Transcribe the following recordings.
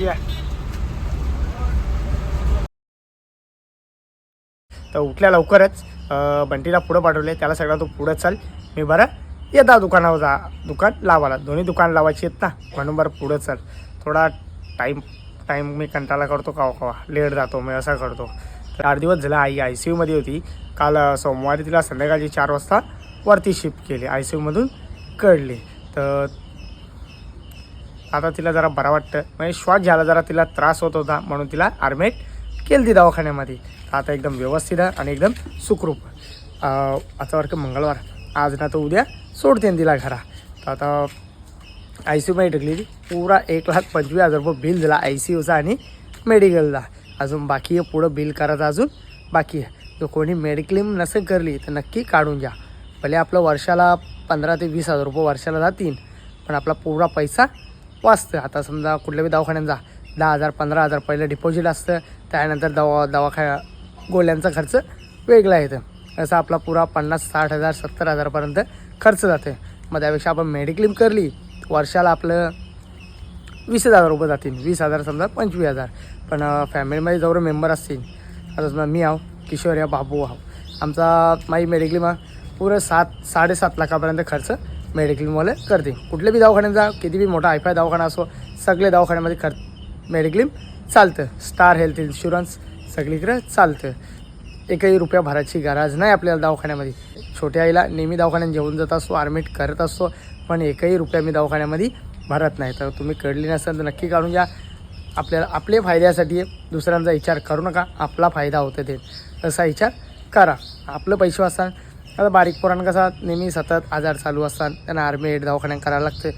या. तर उठल्या लवकरच बंटीला पुढं पाठवले त्याला सगळा तो पुढं चाल. मी बरं येता दुकानावर जा. दुकान लावायला. दोन्ही दुकान लावायची आहेत ना. म्हणून बरं पुढं चाल. थोडा टाईम टाईम मी कंटाळा करतो का कवा. लेट जातो मी असा करतो. तर आठ दिवस झाला आई आय सी यूमध्ये होती. काल सोमवारी तिला संध्याकाळची चार वाजता वरती शिफ्ट केली. आय सी यूमधून कळली. तर आता तिला जरा बरं वाटतं. म्हणजे श्वास घ्यायला जरा तिला त्रास होत होता म्हणून तिला आर्मेट केली ती दवाखान्यामध्ये. आता एकदम व्यवस्थित आहे आणि एकदम सुखरूप आता वाटतं मंगळवार. आज ना तर उद्या सोडते तिला घरा. तर आता आय सी यूमध्ये टाकली ती पुरा एक लाख पंचवीस हजार रुपये बिल दिला आय सी यूचा आणि मेडिकलचा अजून बाकी आहे पुढं बिल करायचं अजून बाकी आहे. जर कोणी मेडिक्लेम नसेल करली तर नक्की काढून घ्या. भले आपलं वर्षाला पंधरा ते वीस हजार रुपये वर्षाला जातील पण आपला पुरा पैसा वाचतं. आता समजा कुठल्या बी दवाखान्यात जा. दहा हजार पंधरा हजार पहिलं डिपॉझिट असतं. त्यानंतर दवा दवाखा गोळ्यांचा खर्च वेगळा येतं. असं आपला पुरा पन्नास साठ हजार सत्तर हजारपर्यंत खर्च जाते मग त्यापेक्षा आपण मेडिक्लेम करली वर्षाला आपलं वीस हजार रुपये जातील. वीस हजार समजा पंचवीस हजार. पण फॅमिलीमध्ये जेवढे मेंबर असतील आता समजा मी आहो किशोर या बाबू आहो. आमचा माई मेडिक्लेम पुरं सात साडेसात लाखापर्यंत खर्च मेडिक्लेमवाले करते. कुठले बी दवाखान्यात जा किती बी मोठा हायफाय दवाखाना असो सगळे दवाखान्यामध्ये खर्च मेडिक्लेम चालतं. स्टार हेल्थ इन्शुरन्स सगळीकडे चालतं. एकही रुपया भरायची गरज नाही आपल्याला दवाखान्यामध्ये. छोट्या आईला नेहमी दवाखान्यात जेवून जात असतो ॲडमिट करत असतो पण एकही रुपया मी दवाखान्यामध्ये भरत नाही. तर तुम्ही कळली नसेल तर नक्की काढून घ्या. आपल्याला आपले फायद्यासाठी दुसऱ्यांचा विचार करू नका. आपला फायदा होतो ते. तसा विचार करा. आपलं पैसे वाचतात. आता बारीक पोरांना कसा नेहमी सतत आजार चालू असतात त्यांना ॲडमिट दवाखान्यात करायला लागते.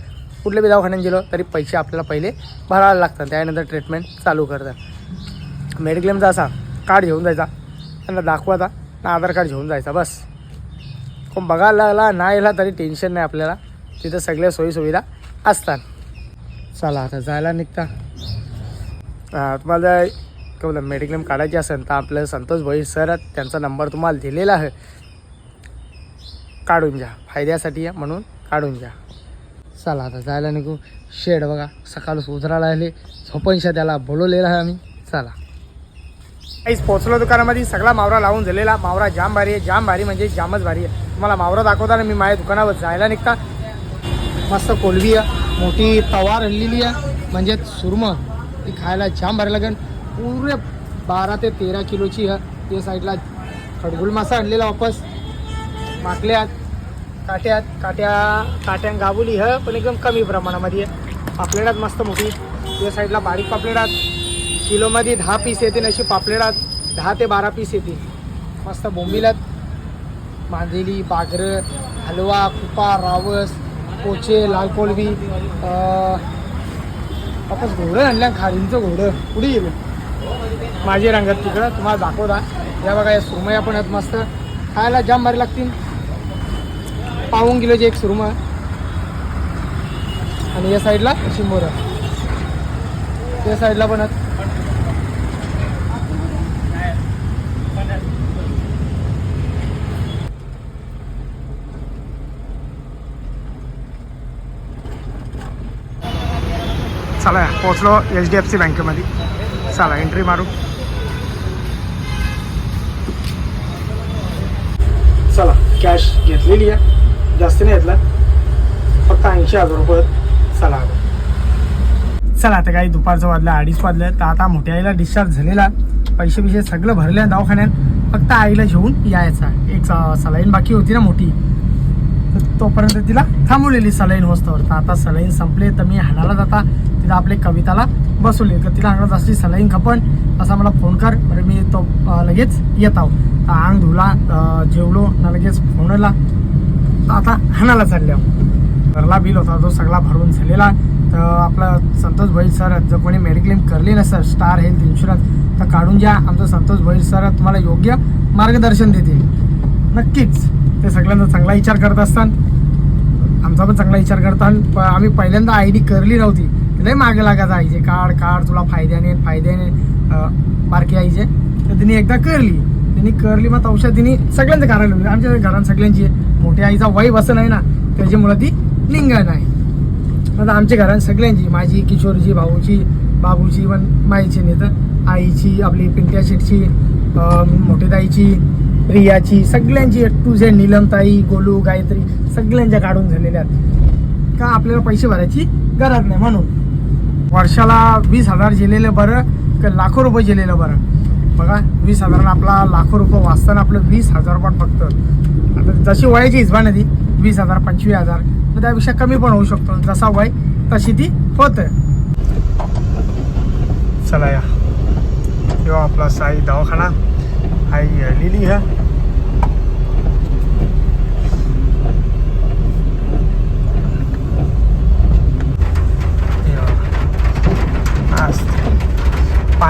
कुठल्या बी दवाखान्यात गेलो तरी पैसे आपल्याला पहिले भरायला लागतात. त्यानंतर ट्रीटमेंट चालू करतात. मेडिक्लेमचा असा कार्ड घेऊन जायचा. त्यांना दाखवायचा ना आधार कार्ड घेऊन जायचा. बस. कोण बघायला लागला ना यायला तरी टेन्शन नाही आपल्याला. तिथं सगळ्या सोयीसुविधा असतात. चला आता जायला निघता. तुम्हाला काय बोला मेडिक्लेम काढायची असेल तर आपलं संतोष भाई सर त्यांचा नंबर तुम्हाला दिलेला आहे. काढून घ्या. फायद्यासाठी आहे म्हणून काढून घ्या. चला आता जायला निघू. शेड बघा सकाळच उजराला आले झोपनशा त्याला बोलवलेला आहे आम्ही. चला. काहीच पोचलो दुकानामध्ये. सगळा मावरा लावून झालेला. मावरा जाम भारी आहे. जाम भारी म्हणजे जामच भारी आहे. तुम्हाला मावरा दाखवताना मी माझ्या दुकानावर जायला निघता. मस्त कोलबी आहे. मोठी तवार आणलेली आहे. म्हणजे सुरमं. ती खायला जाम भारी लागेल. पुरे बारा ते तेरा किलोची आहे. ते साईडला खडगुल मासा आणलेला वापस. माकल्यात काट्यात काट्या काट्यां गाबुली ह पण एकदम कमी प्रमाणामध्ये. आहे पापलेटात मस्त मोठी. या साईडला बारीक पापलेटात किलोमध्ये दहा पीस येते अशी पापलेटात दहा ते बारा पीस येते मस्त बोंबिलात. मांदेली बागरं हलवा कुपा रावस पोचे लाल कोलबी अं, वापस घोडं आणल्या खारींचं घोडं. पुढे गेलं. माझे रंगात तिकडं. तुम्हाला दाखवता. या बघा या सुरमया पण आहेत मस्त. खायला जाम भारी लागतील. पाऊन किलोची एक सुरमय आणि या साईडला शिंबोर या साईडला पण चला पोचलो एच डी एफ सी बँकेमध्ये. चला एंट्री मारू. चला कॅश घेतलेली आहे. जास्त नाही घेतला. फक्त ऐंशी हजार रुपये चला चला आता काही दुपारचं वाजलं अडीच वाजलं तर आता मोठ्या आईला डिस्चार्ज झालेला. पैसे बिशे सगळं भरले दवाखान्यात. फक्त आईला घेऊन यायचा एक सलाईन बाकी होती ना मोठी. तर तोपर्यंत तिला थांबवलेली सलाईन होस्तवर तर आता सलाईन संपले तर मी हाणाला जाता तिला आपले कविताला बसवले. तर तिला हाणत असली सलाईन खपन असा मला फोन कर. बरं मी तो लगेच येत आहो. अंग धुला जेवलो ना लगेच फोनला आता हाणाला चालले घरला बिल होता तो सगळा भरून झालेला. तर आपला संतोष भैल सर जर कोणी मेडिक्लेम करली ना सर स्टार हेल्थ इन्शुरन्स तर काढून घ्या. आमचं संतोष भैल सर तुम्हाला योग्य मार्गदर्शन देतील. नक्कीच. ते सगळ्यांचा चांगला विचार करत असतात. आमचा पण चांगला विचार करतात प आम्ही पहिल्यांदा आय डी करली नव्हती. लय मागे लागायचं आईचे. काढ काढ तुला फायद्याने फायद्याने बारकी आईचे. तर तिने एकदा करली. त्यांनी करली मग औषध तिने सगळ्यांचं करायला लावली. आमच्या घरात सगळ्यांची आहे. मोठ्या आईचा वाईफ असं नाही ना त्याच्यामुळं ती लिंगण नाही. आता आमच्या घरात सगळ्यांची माझी किशोरची भाऊची बाबूची पण माईची नाही तर आईची आपली पिंट्या शेटची अं, रियाची सगळ्यांची टू झेड नीलमताई गोलू गायत्री सगळ्यांच्या काढून झालेल्या आहेत. का आपल्याला पैसे भरायची गरज नाही म्हणून. वर्षाला वीस हजार जिलेलं बरं का लाखो रुपये जिलेलं बरं. बघा वीस हजारानं आपला लाखो रुपये वाचताना आपलं वीस हजार पण फक्त. आता जशी वयाची हिशोबाने ती वीस हजार पंचवीस हजार तर त्यापेक्षा कमी पण होऊ शकतो. जसा वय तशी ती होत. चला या. किंवा आपला साई दवाखाना. आई लिहिली हा.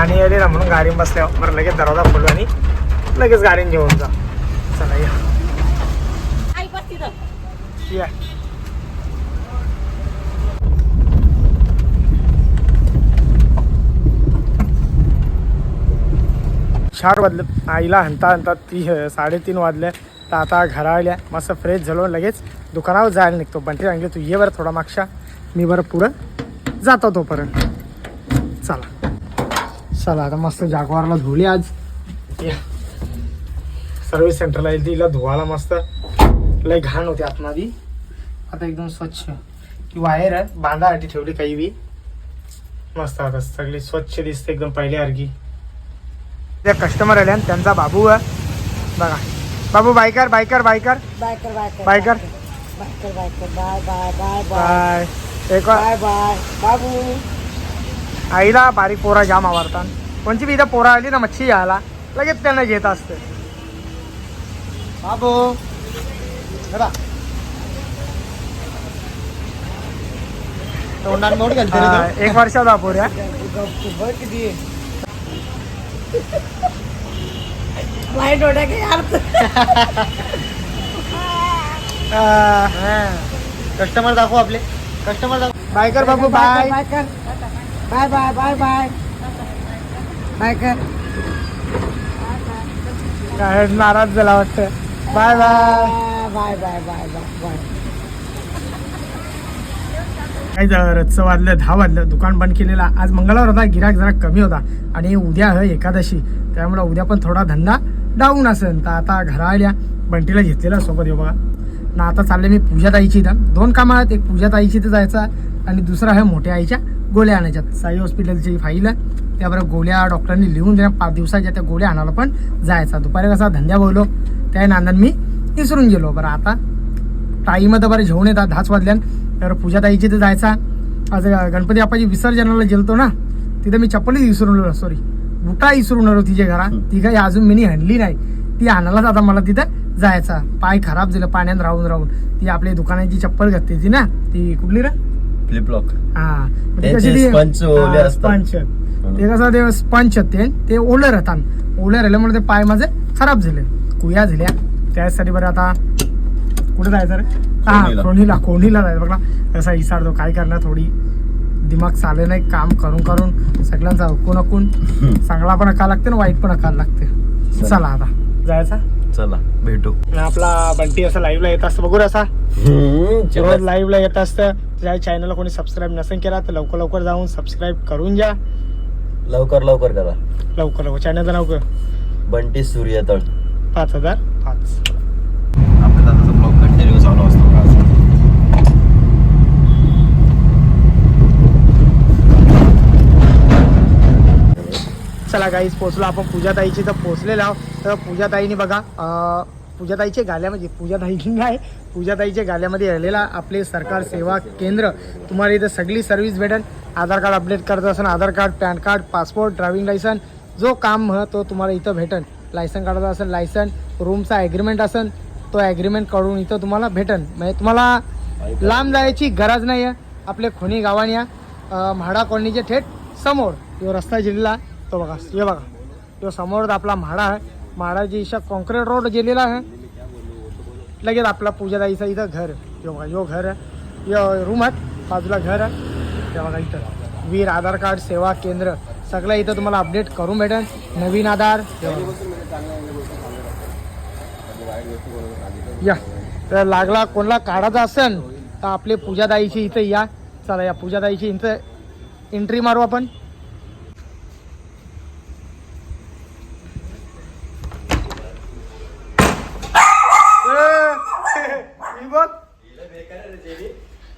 पाणी आले ना म्हणून गाडी बसल्यावर बरं लगेच दरवाजा खोलू आणि लगेच गाडीने घेऊन जा. चला या. चार वाजले. आईला हंता हंता ती साडेतीन वाजले. तर आता घरा आल्या मस्त फ्रेश झालो. लगेच दुकानावर जायला निघतो. बंटी सांगितलं तू ये बरं थोडा मागशा मी बरं पुढं जातो तोपर्यंत. चला. चला आता मस्त जागवारला धुली आज. या. सर्व्हिस सेंटरला येईल तिला धुवायला मस्त. लय घाण होती आतमध्ये आता एकदम स्वच्छ. ती वायर आहे बांधासाठी ठेवली काही बी. मस्त आता सगळी स्वच्छ दिसते एकदम पहिल्यासारखी त्या कस्टमर आले आणि त्यांचा बाबू आहे. बघा. बाबू biker biker biker biker biker biker. Biker biker bye bye bye bye bye एक बाय बाय बाबू आईला बारीक पोरा जाम आवडतात. कोणची बी इथं पोरा आली ना मच्छी यायला लगेच त्यांना घेत असते. बाबू बघ. तोंडात मोड घालते रे हा, एक वर्षाचा पोऱ्या बघ किती. माझ्या डोळ्या काही अर्थ कस्टमर दाखव आपले. कस्टमर दाखव. बायकर बाबू बाय बायकर बाय बाय बाय बाय. बायकर काय नाराज झाला वाटतं. Bye bye. Bye bye bye bye bye. काय वाजलं दहा वाजलं. दुकान बंद केलेला. आज मंगळवार होता गिराक जरा कमी होता. आणि उद्या आहे एकादशी. त्यामुळे उद्या पण थोडा धंदा डाऊन असेल. तर आता घरा आल्या बंटीला घेतलेला सोबत येऊ बघा. ना आता चालले मी पूजा ताईची इथं. दोन कामं आहेत एक पूजा ताईची इथं जायचा आणि दुसरा आहे मोठ्या आईच्या. गोळ्या आणायच्यात. साई हॉस्पिटलची फाईल आहे. त्याबरोबर गोळ्या डॉक्टरांनी लिहून दिल्या. पाच दिवसाच्या त्या गोळ्या आणायला पण जायचा. दुपारी कसा धंद्या बोललो त्या नांदन मी विसरून गेलो. बरं आता टाईमध्ये बरं घेऊन येतात दहाच वाजल्यान. तर पूजा ताईची तर जायचा. आज गणपती बाप्पाची विसर्जनाला गेलतो ना तिथं मी चप्पलच विसरून सॉरी बुटा विसरून आलो तिच्या घरात ती काही अजून मी हणली नाही. ती आणायलाच आता मला तिथं जायचा. पाय खराब झालं पाण्यात राहून राहून. ती आपली दुकानाची चप्पल घातली ती ना ती कुठली रे? फ्लिपलॉक हा. ती त्याचे कशी ती- sponge ओले हा, असतात. sponge. ते कसं ते स्पंच ते. ते ओलं राहतात. ओलं राहिल्यामुळे ते पाय माझे खराब झाले. कुया झाल्या. त्यासाठी बरं आता कुठे जायचं रे? हा कोणीला. कोणीला कोणीला जायचं. बघा कसा इसारतो काय करणार थोडी दिमाग चालले नाही काम करून करून. सगळ्यांचा हुकून हकून चांगला पण अका लागते ना वाईट पण अकायला लागते. चला. चला आता. जायचा? चला भेटू. आपला बंटी असं लाईव्हला येत असतं. बघू असा रोज लाईव्हला येत असतं. ज्या चॅनलला कोणी सबस्क्राईब नसेल केला तर लवकर लवकर जाऊन सबस्क्राईब करून घ्या. लवकर लवकर करा. लवकर लवकर. चॅनलचं नाव बंटी सूर्यतळ. पाच हजार. पाच. आपल्या दादाचा ब्लॉग कंटिन्यू चालू असतो. चला गाईच पोचलो आपण पूजाताईची. तर पोचलेलो आहोत. तर पूजाताईने बघा पूजाताईचे पूजाताईच्या गाल्यामध्ये पूजाताईची नाही पूजाताईच्या गाल्यामध्ये राहिलेला आपले सरकार सेवा केंद्र. तुम्हाला इथं सगळी सर्व्हिस भेटेल. आधार कार्ड अपडेट करत असेल Aadhaar card PAN card passport driving licence जो काम ह तो तुम्हाला इथं भेटेल. लायसन काढायचं असेल लायसन रूमचा ॲग्रीमेंट असेल तो ॲग्रीमेंट काढून इथं तुम्हाला भेटेल. म्हणजे तुम्हाला लांब जायची गरज नाही आहे आपले खोनी गावाने या म्हाडा कॉलनीच्या थेट समोर जो रस्ता जिल्हा तो बघा हे बघा. तो समोर आपला म्हाडा आहे. म्हाडाची इशा कॉन्क्रीट रोड गेलेला आहे. लगेच आपला पूजादाईचा इथं घर. यो बघा यो घर आहे. यो रूम आहे. बाजूला घर आहे. बघा इथं. वीर आधार कार्ड सेवा केंद्र. सगळं इथं तुम्हाला अपडेट करून भेटेल. नवीन आधार. या. तर लागला कोणाला काढायचा असेल तर आपले पूजादाईची इथं या. चला या पूजादाईची इथं एंट्री मारू आपण ही बघ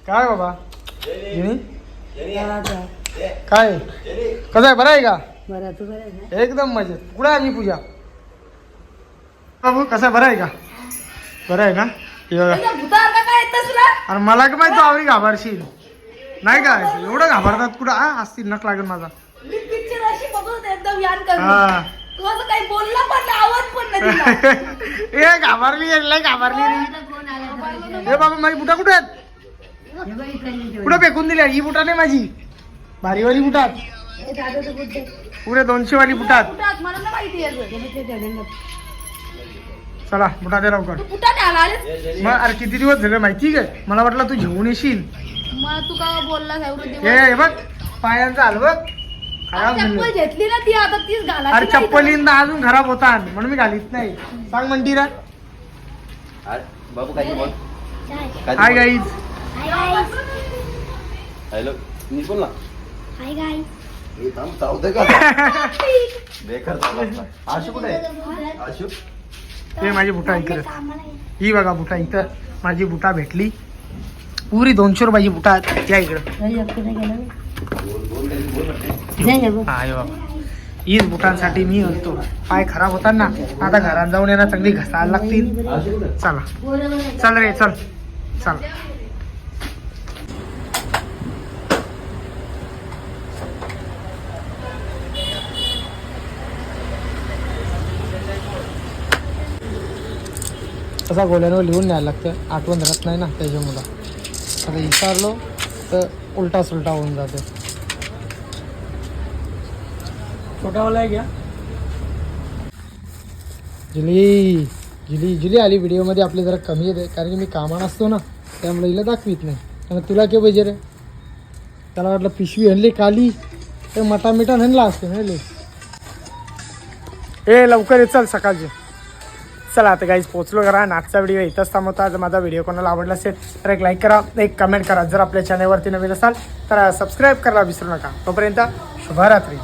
काय बाबा? जिनी? काय? कसं आहे? बरं आहे का? बरं तू बरं आहे ना? एकदम मजेत. कुठे आहे मी पूजा? बाबू कसं आहे? बरं आहे का? बरं आहे ना? हे बघा. अरे मला का माहिती तू आवडी घाबरशील? नाही काय एवढं घाबरतात कुठं? हा असतील नक लागेल माझा. मी पिक्चर अशी बघत एकदम यान करतो हा. तू असं काही बोलला पण नाही, आवाज पण नाही दिला. ए घाबरली आहे, लय घाबरली रे ए बाबा माझी बुटा कुठे आहेत हे बघ इकडली जेवढी. कुठं फेकून दिली ही बुटा नाही माझी. भारीवाली बुटात. पुरे दोनशे वाली बुटात. चला बुटा दे लवकर. आला मग अरे किती दिवस झाले माहिती काय मला वाटलं तू घेऊन येशील. मग तू का बोलला एवढं ए दिवस हे बघ पायांचा हाल बघ. चप्पल घेतली ना ती आता तीच घाला अरे चप्पलींदा अजून खराब होता म्हणून मी घालीत नाही. सांग म्हणती बाबू काय बोल. हाय हॅलो नीट बोल ना हाय गाय हे थांब, चावतंय का? बेकार झाला. आशू कुठे आहे? आशू? हे माझी बुटा इकडे. ही बघा बुटा इथं. माझी बुटा भेटली. पुरी दोनशे रुपयाची बुटा आहेत. या इकडं. बोल बोल हे. हा हे बाबा हीच बुटांसाठी मी म्हणतो पाय खराब होतात ना आता घरात जाऊन येणार चांगली घसायला लागतील. आशू कुठे आहे? चला. चल रे चल. चल. तसा गोळ्यांवर लिहून न्यायला लागतं आठवण राहत नाही ना त्याच्यामुळं. आता विचारलो तर उलटा सुलटा होऊन जाते. छोटावाला आहे घ्या जुली जुली जुली आली व्हिडिओमध्ये आपली जरा कमी येते. कारण की मी कामा नसतो ना त्यामुळे हिला दाखवीत नाही. आणि तुला काय पाहिजे रे? त्याला वाटलं पिशवी आणली काली ते मटा मिठा आणला असते ना ए लवकर ये चल सकाळचे. चला आता काहीच पोचलो करा आणि आजचा व्हिडिओ इथंच थांबवता. जर माझा व्हिडिओ कोणाला आवडला असेल तर एक लाईक करा एक कमेंट करा. जर आपल्या चॅनलवरती नवीन असाल तर सबस्क्राईब करायला विसरू नका. तोपर्यंत शुभरात्री.